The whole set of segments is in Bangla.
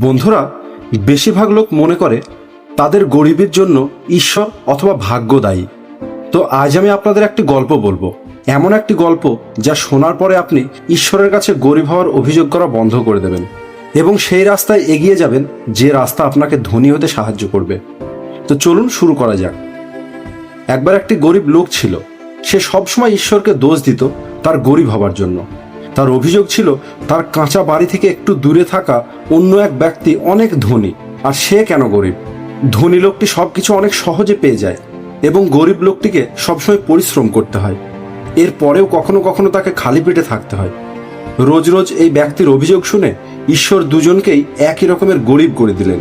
বন্ধুরা, বেশিরভাগ লোক মনে করে তাদের গরিবের জন্য ঈশ্বর অথবা ভাগ্য দায়ী। তো আজ আমি আপনাদের একটি গল্প বলব। এমন একটি গল্প যা শোনার পরে আপনি ঈশ্বরের কাছে গরিব হওয়ার অভিযোগ করা বন্ধ করে দেবেন এবং সেই রাস্তায় এগিয়ে যাবেন যে রাস্তা আপনাকে ধনী হতে সাহায্য করবে। তো চলুন শুরু করা যাক। একবার একটি গরিব লোক ছিল। সে সবসময় ঈশ্বরকে দোষ দিত তার গরিব হবার জন্য। তার অভিযোগ ছিল, তার কাঁচা বাড়ি থেকে একটু দূরে থাকা অন্য এক ব্যক্তি অনেক ধনী, আর সে কেন গরিব? ধনী লোকটি সবকিছু অনেক সহজে পেয়ে যায় এবং গরিব লোকটিকে সবসময় পরিশ্রম করতে হয়। এরপরেও কখনো কখনো তাকে খালি পেটে থাকতে হয়। রোজ রোজ এই ব্যক্তির অভিযোগ শুনে ঈশ্বর দুজনকেই একই রকমের গরিব করে দিলেন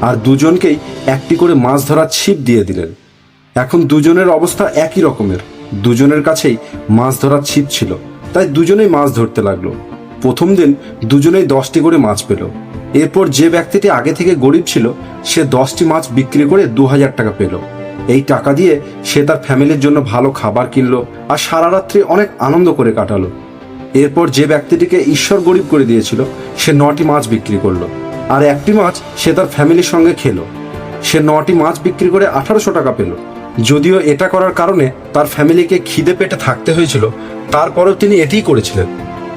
আর দুজনকেই একটি করে মাছ ধরার ছিপ দিয়ে দিলেন। এখন দুজনের অবস্থা একই রকমের। দুজনের কাছেই মাছ ধরার ছিপ ছিল। তাই দুজনেই মাছ ধরতে লাগল। প্রথম দিন দুজনেই দশটি করে মাছ পেল। এরপর যে ব্যক্তিটি আগে থেকে গরিব ছিল, সে দশটি মাছ বিক্রি করে দু হাজার টাকা পেল। এই টাকা দিয়ে সে তার ফ্যামিলির জন্য ভালো খাবার কিনলো আর সারা রাত্রি অনেক আনন্দ করে কাটালো। এরপর যে ব্যক্তিটিকে ঈশ্বর গরিব করে দিয়েছিল, সে নটি মাছ বিক্রি করল আর একটি মাছ সে তার ফ্যামিলির সঙ্গে খেলো। সে নটি মাছ বিক্রি করে আঠারোশো টাকা পেল। যদিও এটা করার কারণে তার ফ্যামিলিকে খিদে পেটে থাকতে হয়েছিল, তারপরেও তিনি এটিই করেছিলেন।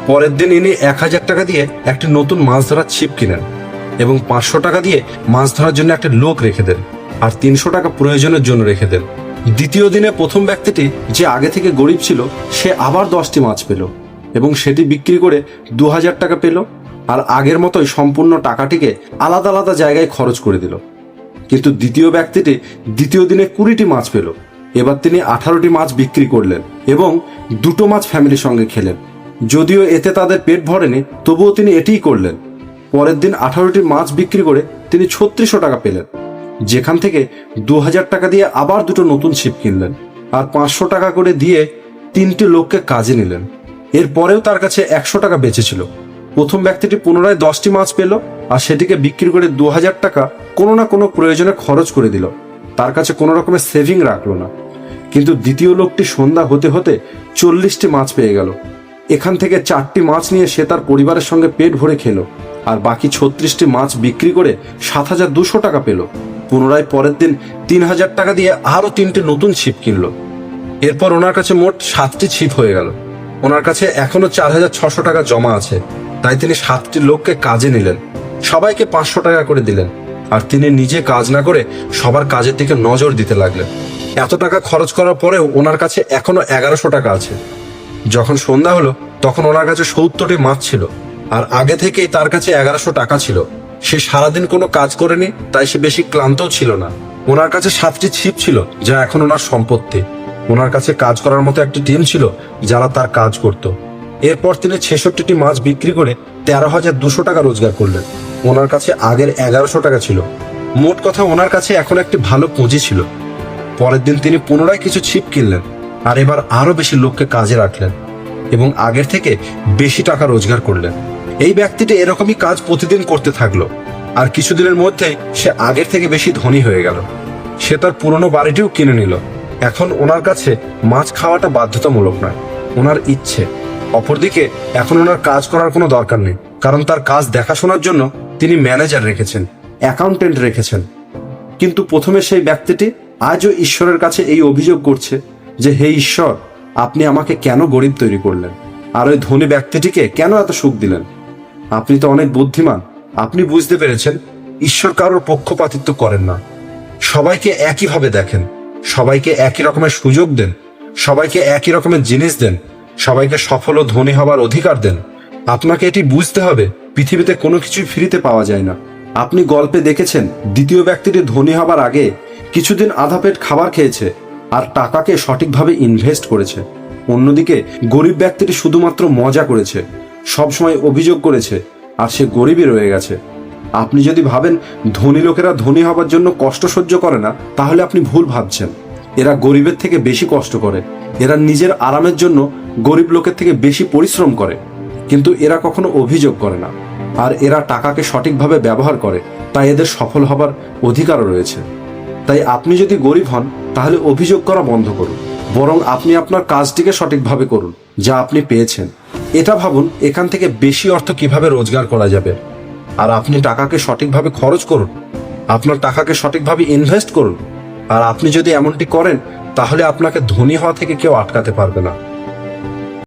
পরের দিন ইনি এক হাজার টাকা দিয়ে একটি নতুন মাছ ধরার ছিপ কিনেন এবং পাঁচশো টাকা দিয়ে মাছ ধরার জন্য একটা লোক রেখে দেন আর তিনশো টাকা প্রয়োজনের জন্য রেখে দেন। দ্বিতীয় দিনে প্রথম ব্যক্তিটি যে আগে থেকে গরিব ছিল, সে আবার দশটি মাছ পেল এবং সেটি বিক্রি করে দু হাজার টাকা পেল আর আগের মতোই সম্পূর্ণ টাকাটিকে আলাদা আলাদা জায়গায় খরচ করে দিল। কিন্তু দ্বিতীয় ব্যক্তিটি দ্বিতীয় দিনে কুড়িটি মাছ পেল। এবার তিনি আঠারোটি মাছ বিক্রি করলেন এবং দুটো মাছ ফ্যামিলির সঙ্গে খেলেন। যদিও এতে তাদের পেট ভরেনি, তবুও তিনি এটিই করলেন। পরের দিন আঠারোটি মাছ বিক্রি করে তিনি ছত্রিশশো টাকা পেলেন। যেখান থেকে দু হাজার টাকা দিয়ে আবার দুটো নতুন ছিপ কিনলেন আর পাঁচশো টাকা করে দিয়ে তিনটি লোককে কাজে নিলেন। এরপরেও তার কাছে একশো টাকা বেঁচেছিল প্রথম ব্যক্তিটি পুনরায় দশটি মাছ পেল আর সেটিকে বিক্রি করে দু হাজার টাকা কোনো না কোনো প্রয়োজনে খরচ করে দিল। তার কাছে কোনো রকমের সেভিং রাখল না। কিন্তু দ্বিতীয় লোকটি সন্ধ্যা হতে হতে চল্লিশটি মাছ পেয়ে গেল। এখান থেকে চারটি মাছ নিয়ে সে তার পরিবারের সঙ্গে পেট ভরে খেলো আর বাকি ছত্রিশটি মাছ বিক্রি করে সাত হাজার দুশো টাকা পেল। পুনরায় পরের দিন তিন হাজার টাকা দিয়ে আরও তিনটি নতুন ছিপ কিনলো। এরপর ওনার কাছে মোট সাতটি ছিপ হয়ে গেল। ওনার কাছে এখনও চার হাজার ছশো টাকা জমা আছে। তাই তিনি সাতটি লোককে কাজে নিলেন। সবাইকে পাঁচশো টাকা করে দিলেন। আর তিনি নিজে কাজ না করে সবার কাজের দিকে নজর দিতে লাগলেন। এত টাকা খরচ করার পরেও ওনার কাছে এখনও এগারোশো টাকা আছে। যখন সন্ধ্যা হলো, তখন ওনার কাছে সত্তরটি মাছ ছিল। আর আগে থেকেই তার কাছে এগারোশো টাকা ছিল। সে সারাদিন কোনো কাজ করেনি, তাই সে বেশি ক্লান্তও ছিল না। ওনার কাছে সাতটি ছিপ ছিল, যা এখন ওনার সম্পত্তি। ওনার কাছে কাজ করার মতো একটি টিম ছিল, যারা তার কাজ করত। এরপর তিনি ছেষট্টিটি মাছ বিক্রি করে তেরো হাজার দুশো টাকা রোজগার করলেন। ওনার কাছে আগের এগারোশো টাকা ছিল। মোট কথা ওনার কাছে এখন একটি ভালো পুঁজি ছিল। পরের দিন তিনি পুনরায় কিছু ছিপ কিনলেন আর এবার আরও বেশি লোককে কাজে রাখলেন এবং আগের থেকে বেশি টাকা রোজগার করলেন। এই ব্যক্তিটি এরকমই কাজ প্রতিদিন করতে থাকল আর কিছুদিনের মধ্যেই সে আগের থেকে বেশি ধনী হয়ে গেল। সে তার পুরনো বাড়িটিও কিনে নিল। এখন ওনার কাছে মাছ খাওয়াটা বাধ্যতামূলক নয়, ওনার ইচ্ছে। অপরদিকে, এখন ওনার কাজ করার কোনো দরকার নেই, কারণ তার কাজ দেখাশোনার জন্য তিনি ম্যানেজার রেখেছেন, অ্যাকাউন্টেন্ট রেখেছেন। কিন্তু প্রথমে সেই ব্যক্তিটি আজও ঈশ্বরের কাছে এই অভিযোগ করছে যে, হে ঈশ্বর, আপনি আমাকে কেন গরিব তৈরি করলেন? আর ওই ধনী ব্যক্তিটিকে কেন এত সুখ দিলেন? আপনি তো অনেক বুদ্ধিমান, আপনি বুঝতে পেরেছেন, ঈশ্বর কারোর পক্ষপাতিত্ব করেন না। সবাইকে একইভাবে দেখেন, সবাইকে একই রকমের সুযোগ দেন, সবাইকে একই রকমের জিনিস দেন সবাইকে সফল ও ধনী হবার অধিকার দেন। আপনাকে এটি বুঝতে হবে, পৃথিবীতে কোনো কিছুই ফ্রিতে পাওয়া যায় না। আপনি গল্পে দেখেছেন, দ্বিতীয় ব্যক্তিটি ধনী হবার আগে কিছুদিন আধা পেট খাবার খেয়েছে আর টাকাকে সঠিকভাবে ইনভেস্ট করেছে। অন্যদিকে, গরিব ব্যক্তিটি শুধুমাত্র মজা করেছে, সবসময় অভিযোগ করেছে আর সে গরিবই রয়ে গেছে। আপনি যদি ভাবেন ধনী লোকেরা ধনী হবার জন্য কষ্ট সহ্য করে না, তাহলে আপনি ভুল ভাবছেন। এরা গরিবের থেকে বেশি কষ্ট করে। এরা নিজের আরামের জন্য গরিব লোকের থেকে বেশি পরিশ্রম করে, কিন্তু এরা কখনো অভিযোগ করে না। আর এরা টাকাকে সঠিকভাবে ব্যবহার করে, তাই এদের সফল হবার অধিকারও রয়েছে। তাই আপনি যদি গরিব হন, তাহলে অভিযোগ করা বন্ধ করুন। বরং আপনি আপনার কাজটিকে সঠিকভাবে করুন, যা আপনি পেয়েছেন। এটা ভাবুন, এখান থেকে বেশি অর্থ কীভাবে রোজগার করা যাবে। আর আপনি টাকাকে সঠিকভাবে খরচ করুন, আপনার টাকাকে সঠিকভাবে ইনভেস্ট করুন। আর আপনি যদি এমনটি করেন তাহলে আপনাকে ধনী হওয়া থেকে কেউ আটকাতে পারবে না।